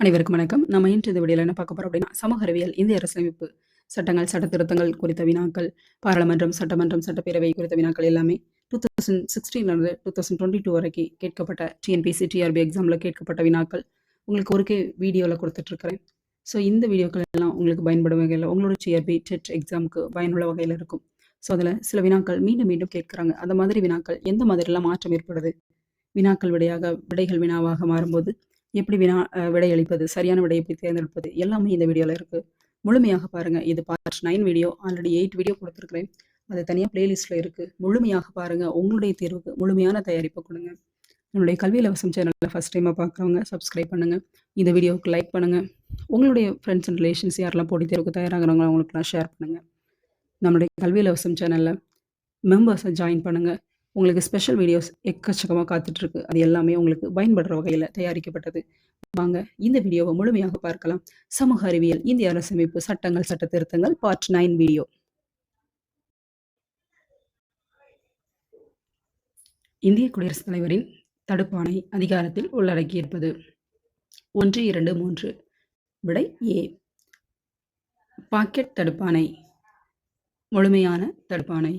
அனைவருக்கும் வணக்கம். நம்ம இன்று இந்த வீடியோல என்ன பார்க்க போறோம் அப்படின்னா, சமூக அறிவியல், இந்திய அரசியலமைப்பு சட்டங்கள், சட்ட திருத்தங்கள் குறித்த வினாக்கள், பாராளுமன்றம், சட்டமன்றம், சட்டப்பேரவை குறித்த வினாக்கள் எல்லாமே 2016லருந்து 2022 வரைக்கும் கேட்கப்பட்ட டிஎன்பிஎஸ்சி, டிஆர்பி எக்ஸாம்ல கேட்கப்பட்ட வினாக்கள் உங்களுக்கு ஒருக்கே வீடியோவில் கொடுத்துட்ருக்கிறேன் ஸோ இந்த வீடியோக்கள் எல்லாம் உங்களுக்கு பயன்படும் வகையில் உங்களோட டிஆர்பி, டெட் எக்ஸாம்க்கு பயனுள்ள வகையில் இருக்கும். ஸோ அதில் சில வினாக்கள் மீண்டும் மீண்டும் கேட்குறாங்க அந்த மாதிரி வினாக்கள் எந்த மாதிரிலாம் மாற்றம் ஏற்படுது? வினாக்கள் விடையாக விடைகள் வினாவாக மாறும்போது எப்படி வினா விடையளிப்பது? சரியான விடை எப்படி தேர்ந்தெடுப்பது? எல்லாமே இந்த வீடியோவில் இருக்குது முழுமையாக பாருங்கள் இது part nine video. Already eight video கொடுத்துருக்குறேன். அது தனியாக பிளேலிஸ்ட்டில் இருக்குது முழுமையாக பாருங்கள் உங்களுடைய தேர்வுக்கு முழுமையான தயாரிப்பு கொடுங்க. நம்மளுடைய கல்வி இலவசம் சேனலில் ஃபஸ்ட் டைமாக பார்க்குறவங்க சப்ஸ்கிரைப் பண்ணுங்கள் இந்த வீடியோவுக்கு லைக் பண்ணுங்கள் உங்களுடைய ஃப்ரெண்ட்ஸ் அண்ட் ரிலேஷன்ஸ் யாரெல்லாம் போட்டி தேர்வுக்கு தயாராகிறவங்க அவங்களுக்குலாம் ஷேர் பண்ணுங்கள் நம்மளுடைய கல்வி இலவசம் சேனலில் மெம்பர்ஸை ஜாயின் பண்ணுங்கள் உங்களுக்கு ஸ்பெஷல் வீடியோஸ் எக்கச்சக்கமாக காத்துட்ருக்கு. அது எல்லாமே உங்களுக்கு பயன்படுற வகையில் தயாரிக்கப்பட்டது. வாங்க இந்த வீடியோவை முழுமையாக பார்க்கலாம். சமூக அறிவியல், இந்திய அரசமைப்பு சட்டங்கள், சட்ட திருத்தங்கள் பார்ட் நைன் வீடியோ. இந்திய குடியரசுத் தலைவரின் தடுப்பாணை அதிகாரத்தில் உள்ளடக்கியிருப்பது. 1, 2, 3 விடை ஏ. பாக்கெட் தடுப்பாணை. முழுமையான தடுப்பாணை.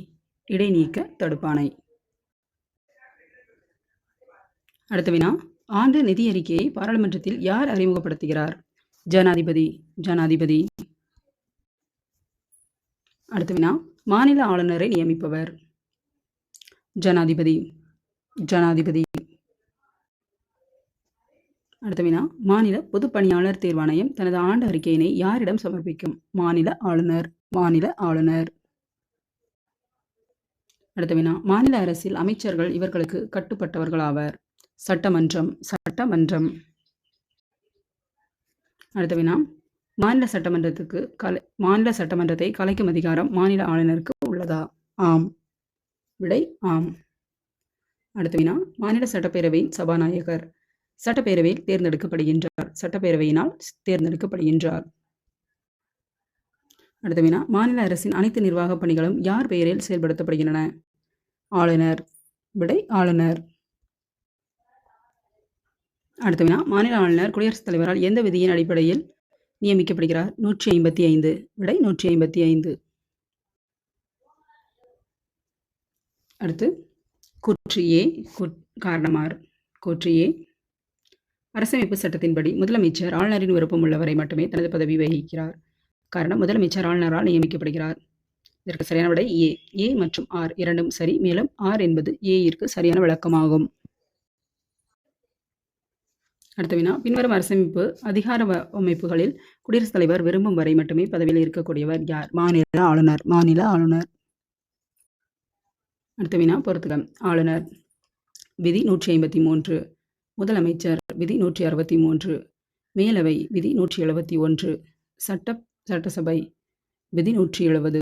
இடைநீக்க தடுப்பாணை. அடுத்த வினா ஆண்டு நிதி அறிக்கையை பாராளுமன்றத்தில் யார் அறிமுகப்படுத்துகிறார்? ஜனாதிபதி, ஜனாதிபதி. அடுத்த வினா மாநில ஆளுநரை நியமிப்பவர்? ஜனாதிபதி, ஜனாதிபதி. அடுத்த வினா மாநில பொதுப்பணியாளர் தேர்வாணையம் தனது ஆண்டு அறிக்கையினை யாரிடம் சமர்ப்பிக்கும்? மாநில ஆளுநர், மாநில ஆளுநர். அடுத்த வினா மாநில அரசில் அமைச்சர்கள் இவர்களுக்கு கட்டுப்பட்டவர்களாவர்? சட்டமன்றம், சட்டமன்றம். அடுத்த வினா மாநில சட்டமன்றத்துக்கு கலை மாநில சட்டமன்றத்தை கலைக்கும் அதிகாரம் மாநில ஆளுநருக்கு உள்ளதா? ஆம். விடை ஆம். அடுத்த வினா மாநில சட்டப்பேரவையின் சபாநாயகர் சட்டப்பேரவையில் தேர்ந்தெடுக்கப்படுகின்றார். சட்டப்பேரவையினால் தேர்ந்தெடுக்கப்படுகின்றார். அடுத்த வினா மாநில அரசின் அனைத்து நிர்வாகப் பணிகளும் யார் பெயரில் செயல்படுத்தப்படுகின்றன? ஆளுநர். விடை ஆளுநர். அடுத்த வினா மாநில ஆளுநர் குடியரசுத் தலைவரால் எந்த விதியின் அடிப்படையில் நியமிக்கப்படுகிறார்? 155 விடை 155. அடுத்து கூற்று ஏ காரணமார். கூற்று ஏ அரசமைப்பு சட்டத்தின்படி முதலமைச்சர் ஆளுநரின் விருப்பம் உள்ளவரை மட்டுமே தனது பதவி வகிக்கிறார். காரணம் முதலமைச்சர் ஆளுநரால் நியமிக்கப்படுகிறார். இதற்கு சரியான விடை ஏ. ஏ மற்றும் ஆர் இரண்டும் சரி. மேலும் ஆர் என்பது ஏயிற்கு சரியான விளக்கமாகும். அடுத்த வினா பின்வரும் அரசமைப்பு அதிகார அமைப்புகளில் குடியரசுத் தலைவர் விரும்பும் வரை மட்டுமே பதவியில் இருக்கக்கூடியவர் யார்? மாநில ஆளுநர், மாநில ஆளுநர். அடுத்த வினா பொறுத்துக. ஆளுநர் விதி 153 முதலமைச்சர் விதி 163 மேலவை விதி நூற்றி எழுபத்தி ஒன்று சட்ட சட்டசபை விதி 170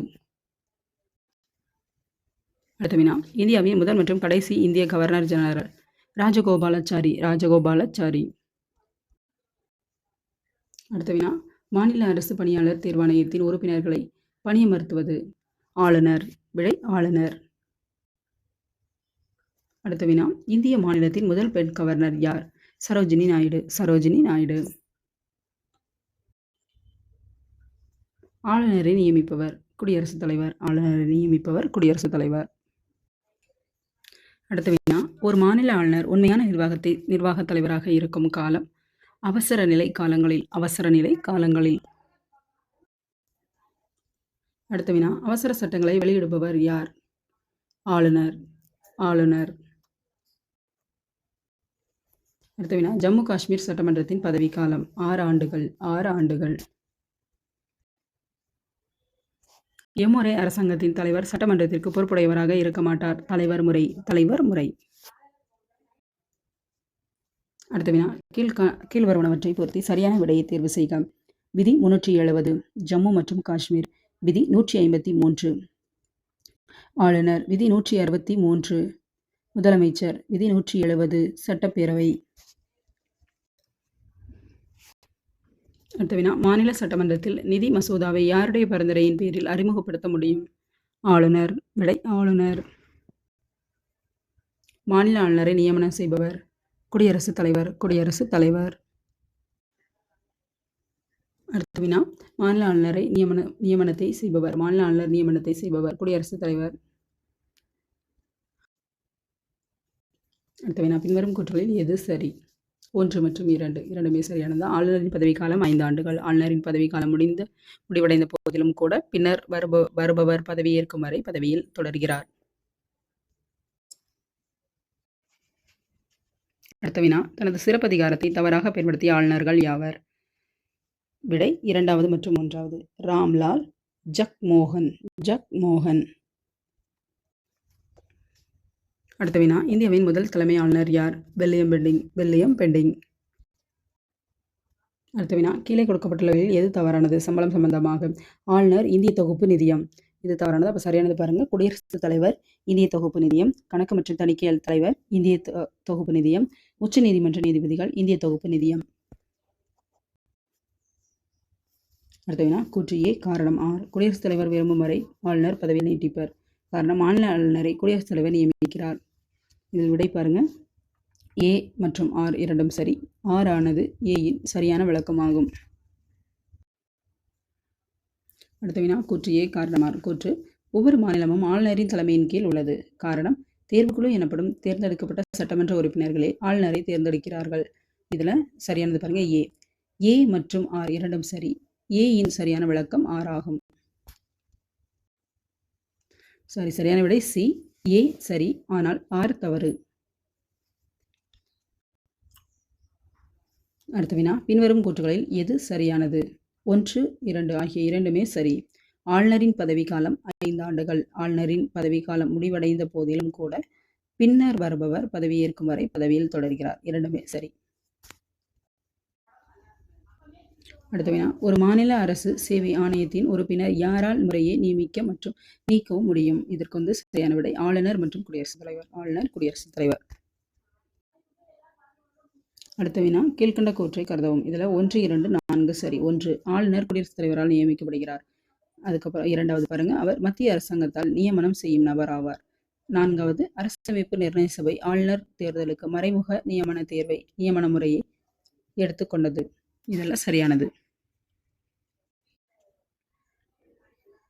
அடுத்த வினா இந்தியாவின் முதல் மற்றும் கடைசி இந்திய கவர்னர் ஜெனரல் ராஜகோபாலாச்சாரி ராஜகோபாலாச்சாரி. அடுத்த வினா மாநில அரசு பணியாளர் தேர்வாணையத்தின் உறுப்பினர்களை பணியமர்த்துவது? ஆளுநர். விடை ஆளுநர். அடுத்த வினா இந்திய மாநிலத்தின் முதல் பெண் கவர்னர் யார்? சரோஜினி நாயுடு சரோஜினி நாயுடு. ஆளுநரை நியமிப்பவர்? குடியரசுத் தலைவர். ஆளுநரை நியமிப்பவர் குடியரசுத் தலைவர். அடுத்த வினா ஒரு மாநில ஆளுநர் உண்மையான நிர்வாகத்தை நிர்வாகத் தலைவராக இருக்கும் காலம்? அவசர நிலை காலங்களில் அவசர நிலை காலங்களில். அடுத்த வினா அவசர சட்டங்களை வெளியிடுபவர் யார்? ஆளுநர். ஆளுநர். அடுத்த வினா ஜம்மு காஷ்மீர் சட்டமன்றத்தின் பதவிக்காலம்? ஆறு ஆண்டுகள் ஆறு ஆண்டுகள். எம்முறை அரசாங்கத்தின் தலைவர் சட்டமன்றத்திற்கு பொறுப்புடையவராக இருக்க மாட்டார். தலைவர் முறை தலைவர் முறை. அடுத்த வினா கீழ் கீழ்வருவனவற்றை பொருத்தி சரியான விடையை தேர்வு செய்க. விதி 370 ஜம்மு மற்றும் காஷ்மீர் விதி 153 ஆளுநர் விதி 163 முதலமைச்சர் விதி 170 சட்டப்பேரவை. அடுத்த வினா மாநில சட்டமன்றத்தில் நிதி மசோதாவை யாருடைய பரிந்துரையின் பேரில் அறிமுகப்படுத்த முடியும்? ஆளுநர். விடை ஆளுநர். மாநில ஆளுநரை நியமனம் செய்பவர்? குடியரசுத் தலைவர் குடியரசுத் தலைவர். அடுத்த வினா. மாநில ஆளுநரை நியமன நியமனத்தை செய்பவர். மாநில ஆளுநர் நியமனத்தை செய்பவர். குடியரசுத் தலைவர். அடுத்த வினா. பின்வரும் கூற்றுகளில் எது சரி? ஒன்று மற்றும் இரண்டு. இரண்டுமே சரியானது? ஆளுநரின் பதவிக்காலம் ஐந்து ஆண்டுகள். ஆளுநரின் பதவிக்காலம் முடிந்து முடிவடைந்த போதிலும் கூட பின்னர் வருப வருபவர் பதவியேற்கும் வரை பதவியில் தொடர்கிறார். அடுத்த வினா தனது சிறப்பதிகாரத்தை தவறாக பயன்படுத்திய ஆளுநர்கள் யாவர்? விடை இரண்டாவது மற்றும் மூன்றாவது. ராம்லால் ஜக்மோகன். ஜக்மோகன். அடுத்த வினா இந்தியாவின் முதல் தலைமை ஆளுநர் யார்? William Bentinck. William Bentinck. அடுத்த வினா கீழே கொடுக்கப்பட்டுள்ளவற்றில் எது தவறானது? சம்பளம் சம்பந்தமாக. ஆளுநர் இந்திய தொகுப்பு நிதியம். இது தவறானது. அப்போ சரியானது பாருங்கள் குடியரசுத் தலைவர் இந்திய தொகுப்பு நிதியம் கணக்கு மற்றும் தணிக்கையாளர் தலைவர் இந்திய தொகுப்பு நிதியம் உச்ச நீதிமன்ற நீதிபதிகள் இந்திய தொகுப்பு நிதியம். அடுத்த வினா காரணம் ஆர் குடியரசுத் தலைவர் விரும்பும் வரை ஆளுநர் பதவியை நீட்டிப்பர். காரணம் மாநில ஆளுநரை குடியரசுத் தலைவர் நியமிக்கிறார். இதில் விடை பாருங்க. ஏ மற்றும் ஆர் இரண்டும் சரி. ஆர் ஆனது ஏயின் சரியான விளக்கமாகும். அடுத்த வினா கூற்று ஏ கூற்று. ஒவ்வொரு மாநிலமும் ஆளுநரின் தலைமையின் கீழ் உள்ளது. காரணம் தேர்வுக்குழு எனப்படும் தேர்ந்தெடுக்கப்பட்ட சட்டமன்ற உறுப்பினர்களே ஆளுநரை தேர்ந்தெடுக்கிறார்கள். இதில் சரியானது பாருங்க ஏ. ஏ மற்றும் ஆர் இரண்டும் சரி. ஏயின் சரியான விளக்கம் ஆர் ஆகும். சாரி சரியான விடை சி. ஏ சரி ஆனால் ஆர் தவறு. அடுத்த வினா பின்வரும் கூற்றுகளில் எது சரியானது? ஒன்று இரண்டு ஆகிய இரண்டுமே சரி. ஆளுநரின் பதவிக்காலம் ஐந்து ஆண்டுகள். ஆளுநரின் பதவிக்காலம் முடிவடைந்த போதிலும் கூட பின்னர் வருபவர் பதவியேற்கும் வரை பதவியில் தொடர்கிறார். இரண்டுமே சரி. அடுத்த வினா. ஒரு மாநில அரசு சேவை ஆணையத்தின் உறுப்பினர் யாரால் முறையை நியமிக்க மற்றும் நீக்கவும் முடியும்? இதற்கு வந்து சரியான விடை ஆளுநர் மற்றும் குடியரசுத் தலைவர். ஆளுநர் குடியரசுத் தலைவர். அடுத்த வினா கீழ்கண்ட கூற்றை கருதவும். இதில் ஒன்று இரண்டு நான்கு சரி ஒன்று. ஆளுநர் குடியரசுத் தலைவரால் நியமிக்கப்படுகிறார். அதுக்கப்புறம் இரண்டாவது பாருங்க. அவர் மத்திய அரசாங்கத்தால் நியமனம் செய்யும் நபர் ஆவார். நான்காவது அரசமைப்பு நிர்ணய சபை ஆளுநர் தேர்தலுக்கு மறைமுக நியமன தேர்வை நியமன முறையை எடுத்துக்கொண்டது இதெல்லாம் சரியானது.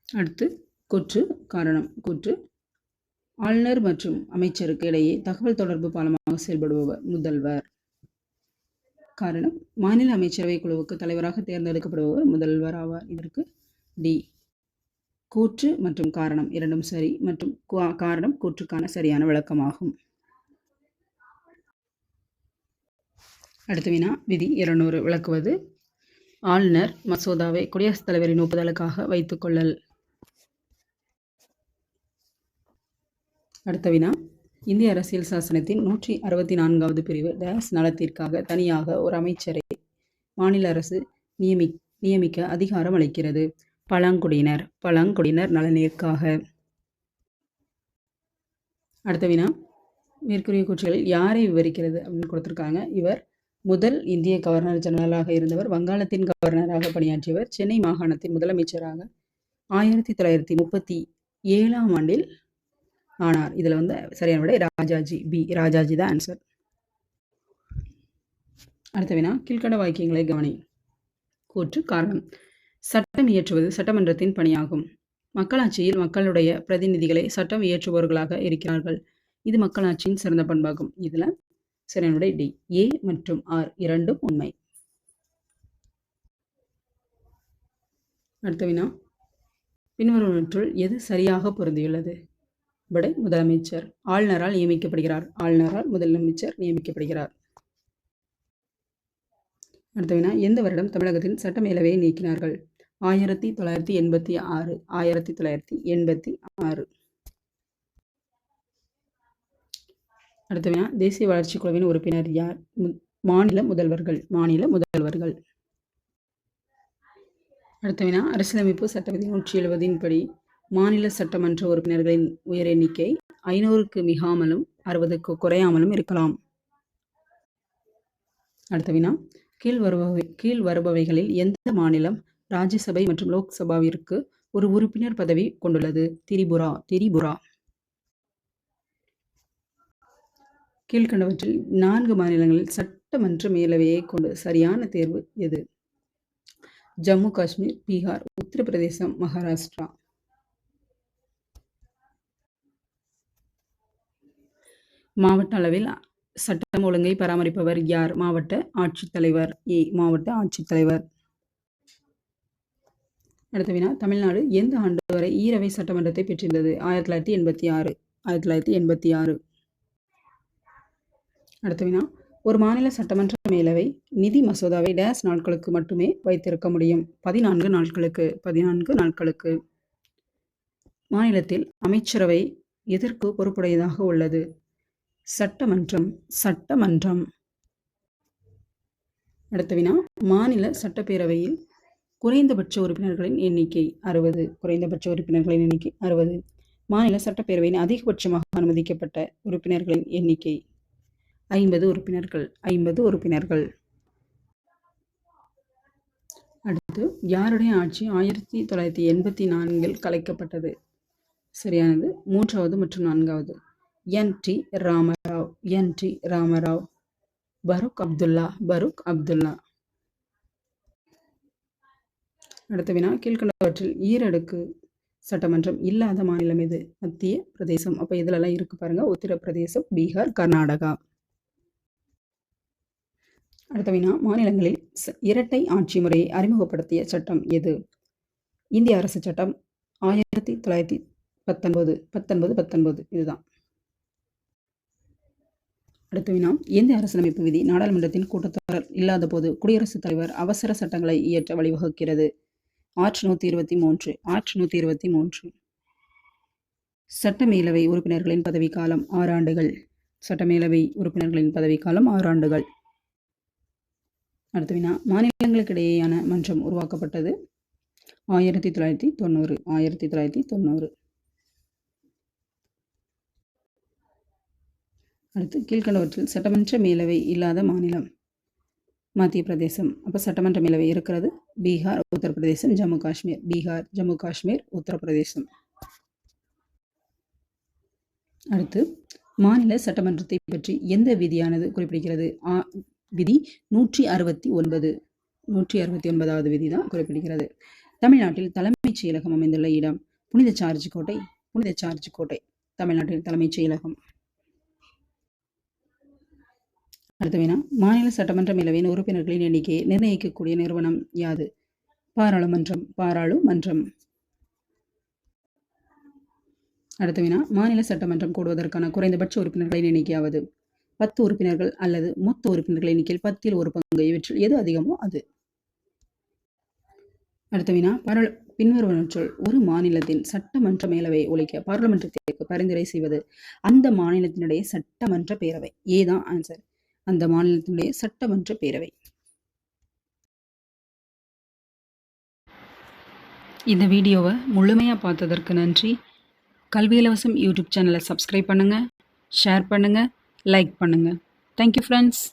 அடுத்து கூற்று காரணம். கூற்று ஆளுநர் மற்றும் அமைச்சருக்கு இடையே தகவல் தொடர்பு பாலமாக செயல்படுபவர் முதல்வர். காரணம் மாநில அமைச்சரவை குழுவுக்கு தலைவராக தேர்ந்தெடுக்கப்படுபவர் முதல்வர் ஆவார். இதற்கு டி. கூற்று மற்றும் காரணம் இரண்டும் சரி மற்றும் காரணம் கூற்றுக்கான சரியான விளக்கமாகும். அடுத்த வினா விதி இருநூறு விளக்குவது. ஆளுநர் மசோதாவை குடியரசுத் தலைவரின் ஒப்புதலுக்காக வைத்துக்கொள்ளல் அடுத்த வினா இந்திய அரசியல் சாசனத்தின் நூற்றி அறுபத்தி நான்காவது பிரிவு டேஸ் நலத்திற்காக தனியாக ஒரு அமைச்சரை மாநில அரசு நியமி நியமிக்க அதிகாரம் அளிக்கிறது. பழங்குடியினர் பழங்குடியினர் நலனிற்காக. அடுத்த வினா. மேற்கூறிய கூற்றுகளில் யாரை விவரிக்கிறது அப்படின்னு கொடுத்துருக்காங்க. இவர் முதல் இந்திய கவர்னர் ஜெனரலாக இருந்தவர் வங்காளத்தின் கவர்னராக பணியாற்றியவர் சென்னை மாகாணத்தின் முதலமைச்சராக ஆயிரத்தி தொள்ளாயிரத்தி முப்பத்தி ஏழாம் ஆண்டில் ஆனார். இதில் வந்து சரியான விட ராஜாஜி பி. ராஜாஜி தான் ஆன்சர் அடுத்த வினா கீழ்கண்ட வாக்கியங்களை கவனி. கூற்று காரணம். சட்டம் இயற்றுவது சட்டமன்றத்தின் பணியாகும். மக்களாட்சியில் மக்களுடைய பிரதிநிதிகளை சட்டம் இயற்றுபவர்களாக இருக்கிறார்கள். இது மக்களாட்சியின் சிறந்த பண்பாகும். இதில் சரியான டி. ஏ மற்றும் ஆர் இரண்டும் உண்மை. அடுத்த வினா பின்வருவற்றுள் எது சரியாக பொருந்தியுள்ளது? விடை முதலமைச்சர். ஆளுநரால் நியமிக்கப்படுகிறார். ஆளுநரால் முதலமைச்சர் நியமிக்கப்படுகிறார். அடுத்த வினா எந்த வருடம் தமிழகத்தில் சட்டமேலவையை நீக்கினார்கள்? ஆயிரத்தி தொள்ளாயிரத்தி எண்பத்தி ஆறு ஆயிரத்தி தொள்ளாயிரத்தி எண்பத்தி ஆறு. அடுத்த வினா தேசிய வளர்ச்சி குழுவின் உறுப்பினர் யார்? மாநில முதல்வர்கள் மாநில முதல்வர்கள். அடுத்த வினா அரசியலமைப்பு சட்டவிதி நூற்றி எழுபதின் படி மாநில சட்டமன்ற உறுப்பினர்களின் உயர் எண்ணிக்கை ஐநூறுக்கு மிகாமலும் அறுபதுக்கு குறையாமலும் இருக்கலாம். அடுத்த வினா. கீழ் வருபவை கீழ் வருபவைகளில் எந்த மாநிலம் ராஜ்யசபை மற்றும் லோக்சபாவிற்கு ஒரு உறுப்பினர் பதவி கொண்டுள்ளது? திரிபுரா திரிபுரா. கீழ்கண்டவற்றில் நான்கு மாநிலங்களில் சட்டமன்ற மேலவையை கொண்டு சரியான தேர்வு எது? ஜம்மு காஷ்மீர் பீகார் உத்தரப்பிரதேசம் மகாராஷ்டிரா. மாவட்ட அளவில் சட்டம் ஒழுங்கை பராமரிப்பவர் யார்? மாவட்ட ஆட்சித்தலைவர். ஏ. மாவட்ட ஆட்சித்தலைவர். அடுத்த வினா தமிழ்நாடு எந்த ஆண்டு வரை ஈரவை சட்டமன்றத்தை பெற்றிருந்தது? ஆயிரத்தி தொள்ளாயிரத்தி எண்பத்தி ஆறு. ஆயிரத்தி தொள்ளாயிரத்தி எண்பத்தி ஆறு. அடுத்த வினா ஒரு மாநில சட்டமன்ற மேலவை நிதி மசோதாவை டேஸ் நாட்களுக்கு மட்டுமே வைத்திருக்க முடியும். பதினான்கு நாட்களுக்கு பதினான்கு நாட்களுக்கு. மாநிலத்தில் அமைச்சரவை எதற்கு பொறுப்புடையதாக உள்ளது. சட்டமன்றம் சட்டமன்றம். அடுத்த வினா மாநில சட்டப்பேரவையில் குறைந்தபட்ச உறுப்பினர்களின் எண்ணிக்கை அறுபது குறைந்தபட்ச உறுப்பினர்களின் எண்ணிக்கை அறுபது மாநில சட்டப்பேரவையின் அதிகபட்சமாக அனுமதிக்கப்பட்ட உறுப்பினர்களின் எண்ணிக்கை ஐம்பது உறுப்பினர்கள் ஐம்பது உறுப்பினர்கள். அடுத்து யாருடைய ஆட்சி ஆயிரத்தி தொள்ளாயிரத்தி எண்பத்தி நான்கில் கலைக்கப்பட்டது? சரியானது மூன்றாவது மற்றும் நான்காவது. N T Ramarao N T Ramarao Farooq Abdullah Farooq Abdullah. அடுத்த வினா கீழ்கண்டவற்றில் ஈரடுக்கு சட்டமன்றம் இல்லாத மாநிலம் எது? மத்திய பிரதேசம். அப்போ இதிலெல்லாம் இருக்கு பாருங்க. உத்தரப்பிரதேசம் பீகார் கர்நாடகா. அடுத்த வினா மாநிலங்களில் இரட்டை ஆட்சி முறையை அறிமுகப்படுத்திய சட்டம் எது? இந்திய அரசு சட்டம் ஆயிரத்தி தொள்ளாயிரத்தி பத்தொன்பது பத்தொன்பது பத்தொன்பது. இதுதான். அடுத்த வினா இந்திய அரசியலமைப்பு விதி நாடாளுமன்றத்தின் கூட்டத்தொடர் இல்லாத போது குடியரசுத் தலைவர் அவசர சட்டங்களை இயற்ற வழிவகுக்கிறது? ஆற்று நூற்றி இருபத்தி மூன்று ஆற்று நூற்றி இருபத்தி மூன்று. சட்டமேலவை உறுப்பினர்களின் பதவிக்காலம் ஆறு ஆண்டுகள். சட்டமேலவை உறுப்பினர்களின் பதவிக்காலம் ஆறு ஆண்டுகள். அடுத்த வினா மாநிலங்களுக்கிடையேயான மன்றம் உருவாக்கப்பட்டது ஆயிரத்தி தொள்ளாயிரத்தி தொண்ணூறு ஆயிரத்தி தொள்ளாயிரத்தி தொண்ணூறு. அடுத்து கீழ்கண்டவற்றில் சட்டமன்ற மேலவை இல்லாத மாநிலம் மத்திய பிரதேசம். அப்போ சட்டமன்ற மேலவை இருக்கிறது பீகார் உத்தரப்பிரதேசம் ஜம்மு காஷ்மீர். பீகார் ஜம்மு காஷ்மீர் உத்தரப்பிரதேசம். அடுத்து மாநில சட்டமன்றத்தை பற்றி எந்த விதியானது குறிப்பிடுகிறது? ஆ விதி நூற்றி அறுபத்தி ஒன்பது. நூற்றி அறுபத்தி ஒன்பதாவது விதி தான் குறிப்பிடுகிறது. தமிழ்நாட்டில் தலைமைச் செயலகம் அமைந்துள்ள இடம் புனித சார்ஜ் கோட்டை புனித சார்ஜ் கோட்டை தமிழ்நாட்டில் தலைமைச் செயலகம். அடுத்த வினா மாநில சட்டமன்ற மேலவையின் உறுப்பினர்களின் எண்ணிக்கையை நிர்ணயிக்கக்கூடிய நிறுவனம் யாது? பாராளுமன்றம் பாராளுமன்றம் அடுத்த வினா மாநில சட்டமன்றம் கூடுவதற்கான குறைந்தபட்ச உறுப்பினர்களின் எண்ணிக்கையாவது? பத்து உறுப்பினர்கள் அல்லது மொத்த உறுப்பினர்களின் எண்ணிக்கையில் பத்தில் ஒரு பங்கு இவற்றில் எது அதிகமோ அது. அடுத்த வினா பாராள பின்வருவனற்றுள் ஒரு மாநிலத்தின் சட்டமன்ற மேலவை ஒழிக்க பாராளுமன்றத்திற்கு பரிந்துரை செய்வது அந்த மாநிலத்தினுடைய சட்டமன்ற பேரவை. ஏதான் ஆன்சர் அந்த மாநிலத்தினுடைய சட்டமன்ற பேரவை. இந்த வீடியோவை முழுமையாக பார்த்ததற்கு நன்றி. கல்வி இலவசம் யூடியூப் சேனலை சப்ஸ்கிரைப் பண்ணுங்கள் ஷேர் பண்ணுங்கள் லைக் பண்ணுங்கள் தேங்க்யூ ஃப்ரெண்ட்ஸ்